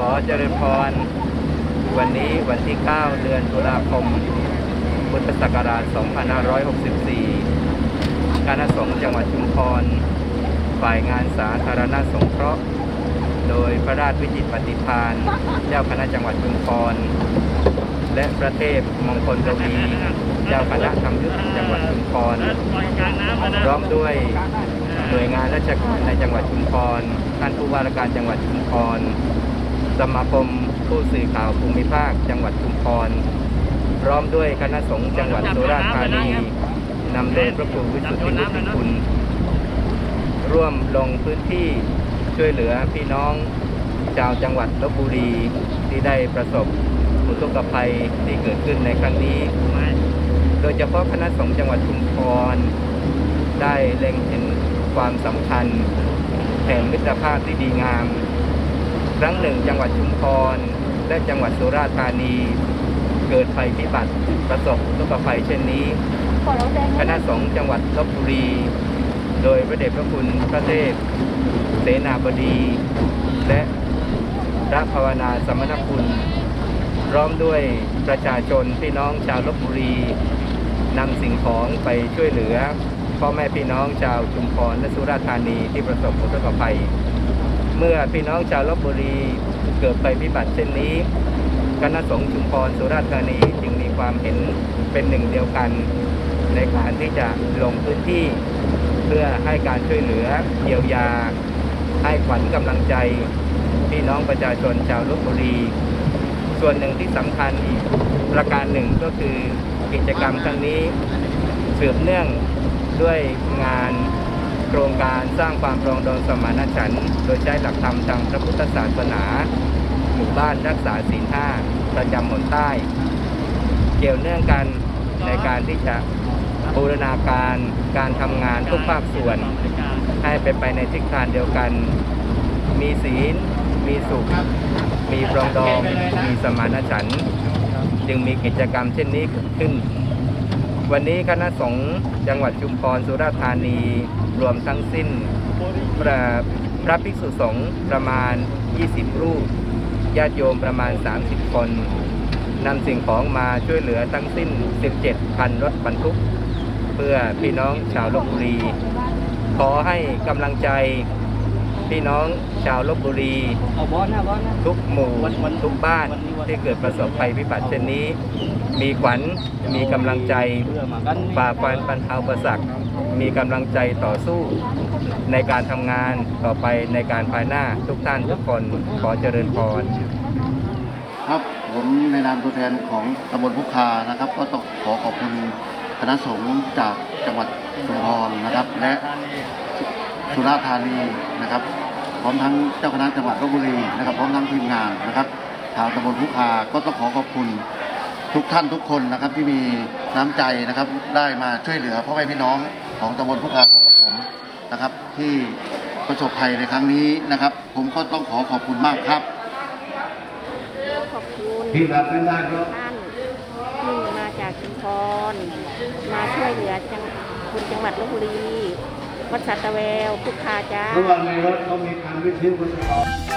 ขอเจริญพร วันนี้วันที่ 9 เดือนตุลาคม พุทธศักราช 2564 คณะสงฆ์จังหวัดชุมพร ฝ่ายงานสาธารณสงเคราะห์ โดยพระราชวิจิตรปฏิพาน เจ้าคณะจังหวัดชุมพร และพระเทพมงคลกวีเจ้าคณะธรรมยุทธจังหวัดชุมพร พร้อมด้วยหน่วยงานราชการในจังหวัดชุมพร ท่านผู้ว่าราชการจังหวัดชุมพร สมาคมผู้สื่อข่าวภูมิภาค จังหวัดชุมพร พร้อมด้วยคณะสงฆ์จังหวัดสุราษฎร์ธานีนำโดยพระครูวิสุทธินิติคุณ ร่วมลงพื้นที่ช่วยเหลือพี่น้องชาวจังหวัดลบบุรีที่ได้ประสบอุทกภัยที่เกิดขึ้นในครั้งนี้ โดยเฉพาะคณะสงฆ์จังหวัดชุมพร ได้เล็งเห็นความสำคัญแห่งมิตรภาพที่ดีงาม ครั้งหนึ่งจังหวัดชุมพร และจังหวัดสุราษฎร์ธานี เกิดภัยพิบัติประสบอุกภัยเช่นนี้คณะสงฆ์จังหวัดลบบุรี โดยพระเดชพระคุณพระเทพเสนาบดี และพระภาวนาสมณคุณพร้อมด้วยประชาชนพี่น้องชาวลบบุรีนำสิ่งของไปช่วยเหลือพ่อแม่พี่น้องชาวชุมพรและสุราษฎร์ธานีที่ประสบอุทกภัย เมื่อพี่น้องชาวลบบุรีเกิดภัยพิบัติเช่นนี้ คณะสงฆ์ชุมพรสุราษฎร์ธานีจึงมีความเห็นเป็นหนึ่งเดียวกัน ในการที่จะลงพื้นที่ เพื่อให้การช่วยเหลือเยียวยา ให้ขวัญกำลังใจ พี่น้องประชาชนชาวลบบุรี ส่วนหนึ่งที่สำคัญอีกประการหนึ่งก็คือกิจกรรมครั้งนี้สืบเนื่องด้วยงาน โครงการสร้างความปรองดองสมานฉันท์โดยใช้หลักธรรมทางพระพุทธศาสนา หมู่บ้านรักษาศีลห้าประจำหนใต้ เกี่ยวเนื่องกันในการที่จะบูรณาการการทำงานทุกภาคส่วน ให้เป็นไปในทิศทางเดียวกัน มีศีล มีสุข มีปรองดอง มีสมานฉันท์จึงมีกิจกรรมเช่นนี้เกิดขึ้น วันนี้คณะสงฆ์จังหวัดชุมพรสุราษฎร์ธานี รวมทั้งสิ้นพระพระภิกษุสงฆ์ประมาณ 20 รูป ญาติโยมประมาณ 30 คนนำสิ่งของมาช่วยเหลือทั้งสิ้น 17 คันรถบรรทุก เพื่อพี่น้องชาวลบบุรี ขอให้กำลังใจ พี่น้องชาวลบบุรีเอาบอลนะบอลนะทุกหมู่วันวันทุกบ้านวันนี้วันที่เกิดประสบภัยพิบัติเช่นนี้ มีขวัญมีกำลังใจเพื่อมากันฝ่าฟันบรรเทาอุประสักมีกำลังใจต่อสู้ในการทำงานต่อไปในการภายหน้าทุกท่านทุกคนขอเจริญพรครับผมในนามตัวแทนของตำบลพุคานะครับ ก็ต้องขอขอบคุณคณะสงฆ์จากจังหวัดชุมพรนะครับ และ สุราษฎร์ธานีนะครับ พร้อมทั้งเจ้าคณะจังหวัดลบบุรีนะครับ พร้อมทั้งทีมงานนะครับทางตำบลพุคาก็ต้องขอขอบคุณทุกท่านทุกคนนะครับที่มีน้ำใจนะครับได้มาช่วยเหลือพ่อแม่พี่น้องของตำบลพุคาของผมนะครับ ที่ประสบภัยในครั้งนี้นะครับ ผมก็ต้องขอขอบคุณมากครับขอบคุณที่รับเป็นได้ครับท่านมาจากชุมพรมาช่วยเหลือจังคุณจังหวัดลบบุรี วัดสัตะแววพุกคาจ้า เมื่อวานในรถเขามีการวิทยุกัน